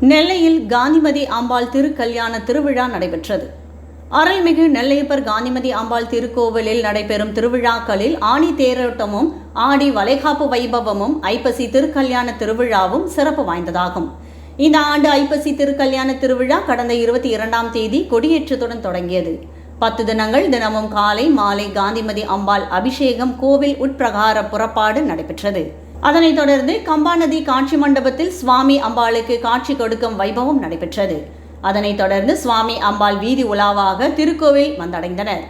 நெல்லையில் காந்திமதி அம்பாள் திருக்கல்யாண திருவிழா நடைபெற்றது. அருள்மிகு நெல்லையப்பர் காந்திமதி அம்பாள் திருக்கோவிலில் நடைபெறும் திருவிழாக்களில் ஆணி தேரோட்டமும் ஆடி வளைகாப்பு வைபவமும் ஐப்பசி திருக்கல்யாண திருவிழாவும் சிறப்பு வாய்ந்ததாகும். இந்த ஆண்டு ஐப்பசி திருக்கல்யாண திருவிழா கடந்த இருபத்தி இரண்டாம் தேதி கொடியேற்றத்துடன் தொடங்கியது. பத்து தினங்கள் தினமும் காலை மாலை காந்திமதி அம்பாள் அபிஷேகம் கோவில் உட்பிரகார புறப்பாடு நடைபெற்றது. அதனைத் தொடர்ந்து கம்பாநதி காட்சி மண்டபத்தில் சுவாமி அம்பாளுக்கு காட்சி கொடுக்கும் வைபவம் நடைபெற்றது. அதனைத் தொடர்ந்து சுவாமி அம்பாள் வீதி உலாவாக திருக்கோவில் வந்தடைந்தனர்.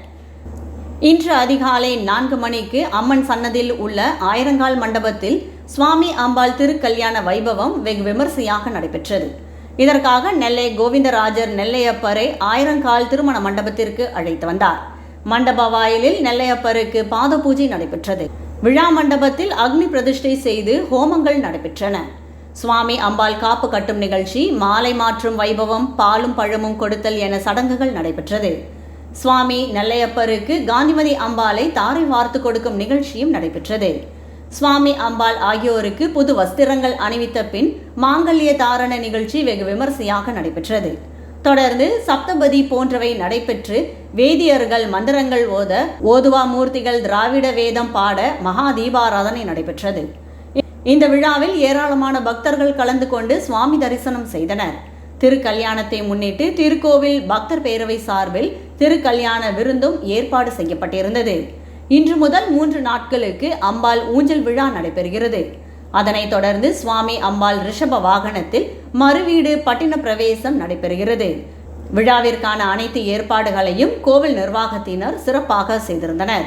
இன்று அதிகாலை நான்கு மணிக்கு அம்மன் சன்னதியில் உள்ள ஆயிரங்கால் மண்டபத்தில் சுவாமி அம்பாள் திருக்கல்யாண வைபவம் வெகு விமர்சையாக நடைபெற்றது. இதற்காக நெல்லை கோவிந்தராஜர் நெல்லையப்பரை ஆயிரங்கால் திருமண மண்டபத்திற்கு அழைத்து வந்தார். மண்டப வாயிலில் நெல்லையப்பருக்கு பாத பூஜை நடைபெற்றது. விழா மண்டபத்தில் அக்னி பிரதிஷ்டை செய்து ஹோமங்கள் நடைபெற்றன. சுவாமி அம்பாள் காப்பு கட்டும் நிகழ்ச்சி மாலை மாற்றும் வைபவம் பாலும் பழமும் கொடுத்தல் என சடங்குகள் நடைபெற்றது. சுவாமி நெல்லையப்பருக்கு காந்திமதி அம்பாளை தாரை வார்த்து கொடுக்கும் நிகழ்ச்சியும் நடைபெற்றது. சுவாமி அம்பாள் ஆகியோருக்கு புது வஸ்திரங்கள் அணிவித்த பின் மாங்கல்ய தாரண நிகழ்ச்சி வெகு விமர்சையாக நடைபெற்றது. தொடர்ந்து சப்தபதி போன்றவை நடைபெற்று வேதியர்கள் மந்திரங்கள் ஓத ஓதுவா மூர்த்திகள் திராவிட வேதம் பாட மகா தீபாராதனை நடைபெற்றது. இந்த விழாவில் ஏராளமான பக்தர்கள் கலந்து கொண்டு சுவாமி தரிசனம் செய்தனர். திருக்கல்யாணத்தை முன்னிட்டு திருக்கோவில் பக்தர் பேரவை சார்பில் திருக்கல்யாண விருந்தும் ஏற்பாடு செய்யப்பட்டிருந்தது. இன்று முதல் மூன்று நாட்களுக்கு அம்பாள் ஊஞ்சல் விழா நடைபெறுகிறது. அதனைத் தொடர்ந்து சுவாமி அம்பாள் ரிஷப வாகனத்தில் மறுவீடு பட்டின பிரவேசம் நடைபெறுகிறது. விழாவிற்கான அனைத்து ஏற்பாடுகளையும் கோவில் நிர்வாகத்தினர் சிறப்பாக செய்திருந்தனர்.